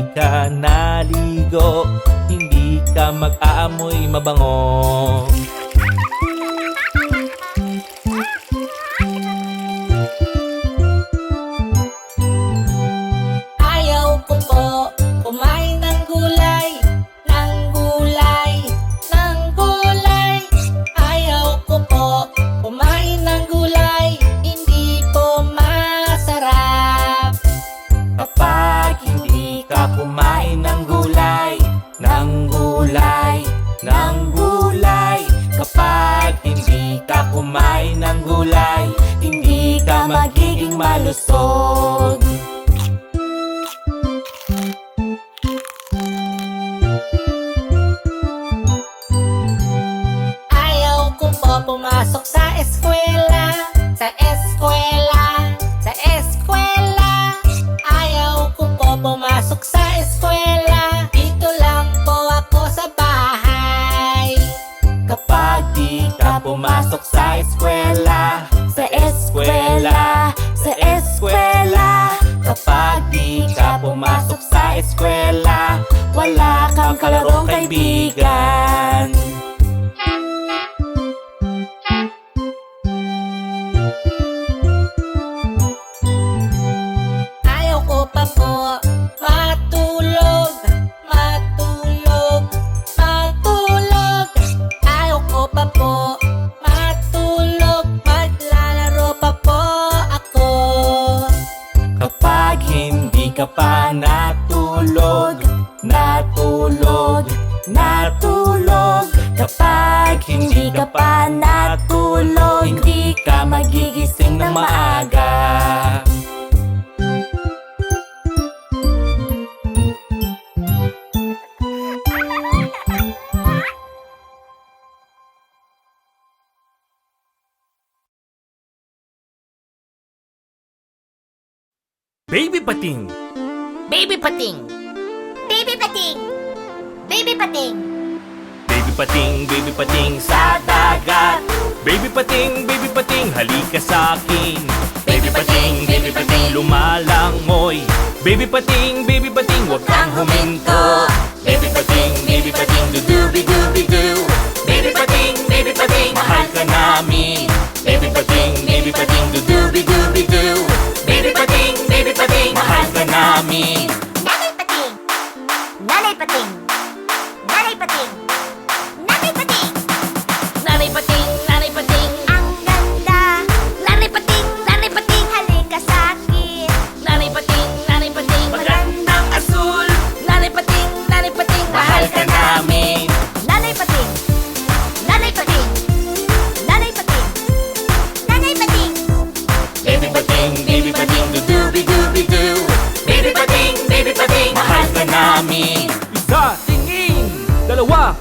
Hindi ka naligo Hindi ka mag-aamoy mabango. Pumasok sa eskwela, sa eskwela, sa eskwela. Ayaw ko po pumasok sa eskwela, dito lang po ako sa bahay. Kapag di ka pumasok sa eskwela Sa eskwela, sa eskwela Kapag di ka pumasok sa eskwela Wala kang kalarong kaibigan Baby Pating Baby pating. Baby pating. Baby pating. Baby pating, baby pating sa dagat Baby pating, baby pating, halika sa akin Baby pating, baby pating, lumalangoy Baby pating, baby pating, huwag kang huminto Baby pating, baby pating, dudubi-dubi-doo Baby pating, baby pating, mahal ka namin Baby pating, baby pating, dudubi-dubi-doo ka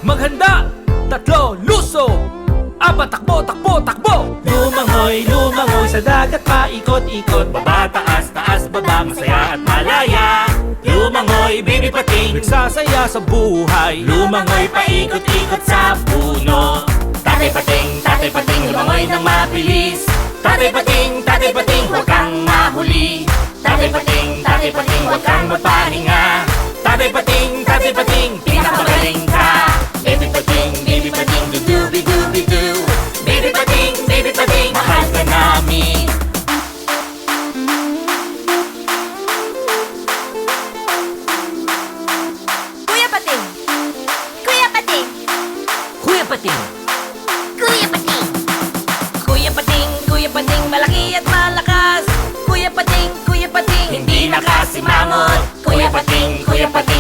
maghanda Tatlo, luso. Apat, takbo, takbo, takbo. Lumangoy, lumangoy sa dagat paikot-ikot. Baba, taas, taas, baba, masaya at malaya. Lumangoy, baby pating. Nagsasaya sa buhay. Lumangoy, paikot-ikot sa puno. Tatay pating, tatay pating, lumangoy ng mabilis. Tatay pating, tatay pating, huwag kang mahuli. Tatay pating, tatay pating, huwag kang magpahinga Tatay pating,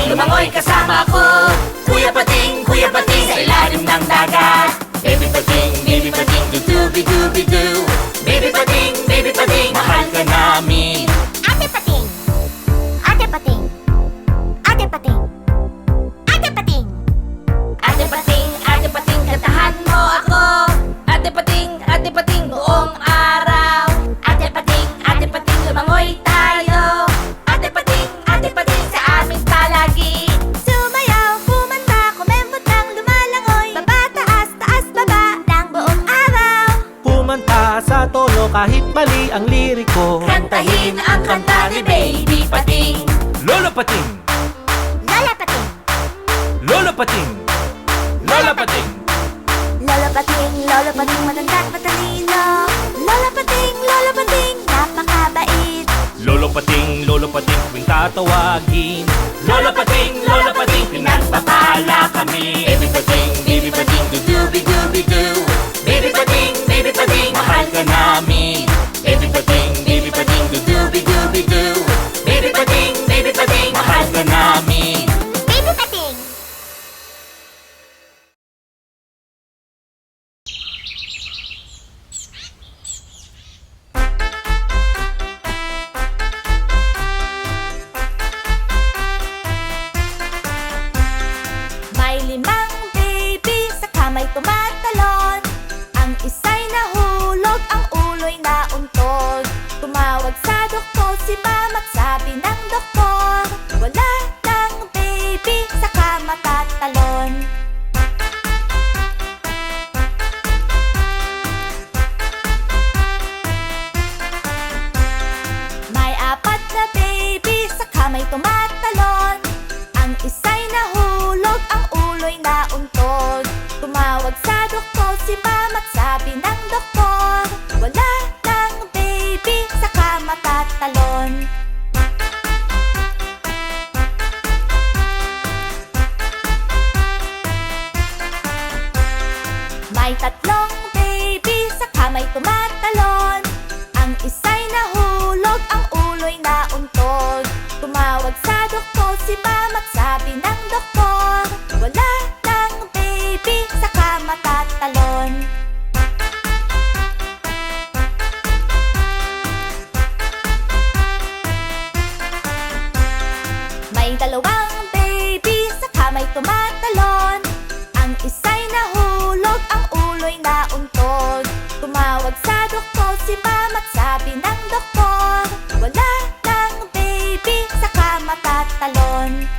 lumangoy kasama ko. Kuya pating, kuya pating, sa ilalim ng dagat. Baby pating, baby pating, dudubi-dubi-doo ang liriko. Kantahin ang kanta ni Baby Pating. Lola Pating. Lola Pating. Lola Pating. Lola Pating. Lola Pating, Lola Pating, matanda't matalino. Lola Pating, Lola Pating, napakabait. Lolo Pating, Lolo Pating, kung tatawagin. Lola Pating, Lola Pating, pinagpapala kami. Baby Pating, Baby Pating, dudubi-dubi-doo Baby Pating, Baby Pating, mahal ka namin. tumatalon Ang isa'y nahulog, ang ulo'y nauntog. Tumawag sa doktor si mama si Pam at sabi ng doktor Bye.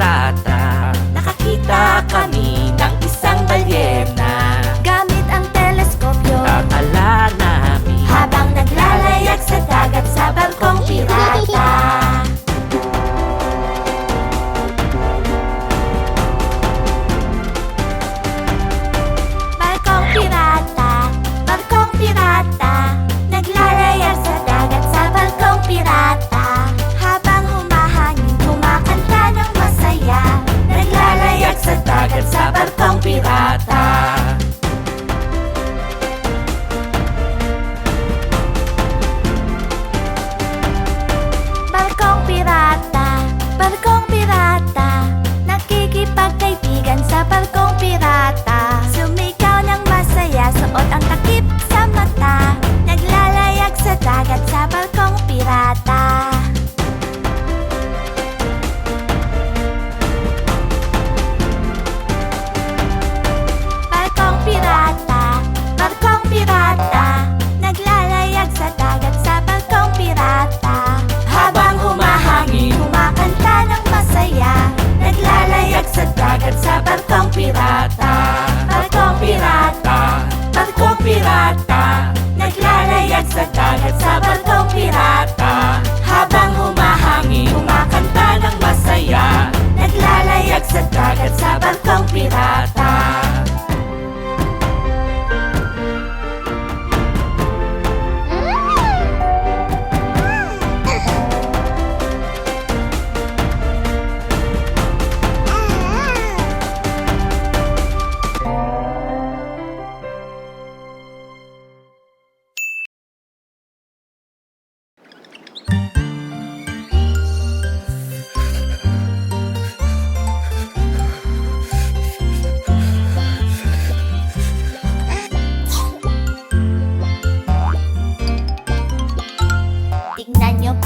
kontrata Nakakita kami.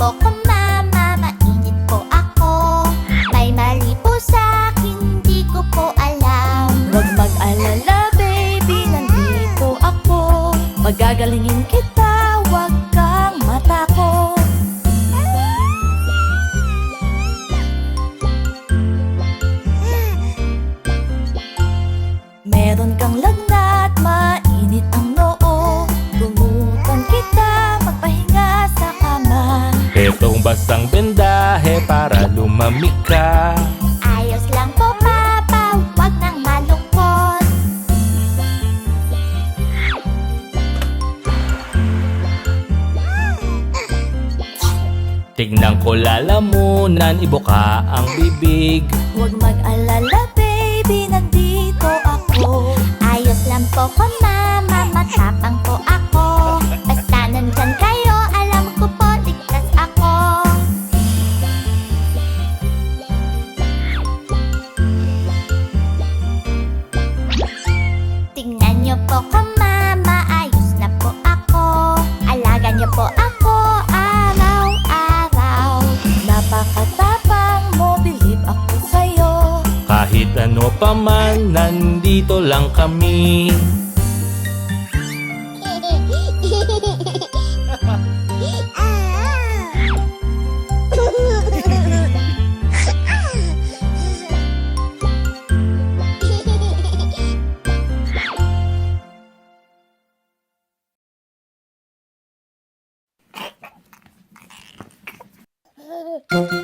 Tingnan niyo po kung mama, mainit po ako. May mali po sa akin, di ko po alam. Huwag mag-alala baby, nandito ako. Magagalingin kita, lumamig ka Ayos lang po, Papa. Huwag nang malungkot. Tignan ko lalamunan, ibuka ang bibig Huwag mag-alala, baby. Nandito ako. Ayos lang po ko, Mama. Matapang po ako. Basta nandyan kayo, pa nandito lang kami. Pag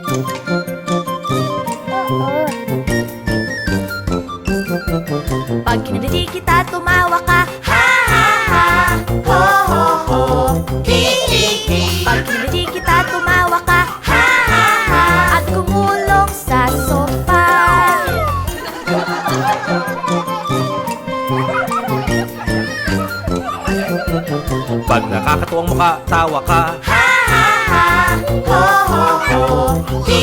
tawa ka. Ha ha ha Ho ho ho Hi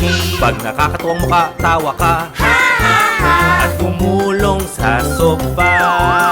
hi Pag nakakatuwang mukha, tawa ka. Ha ha ha At tumulong sa sopa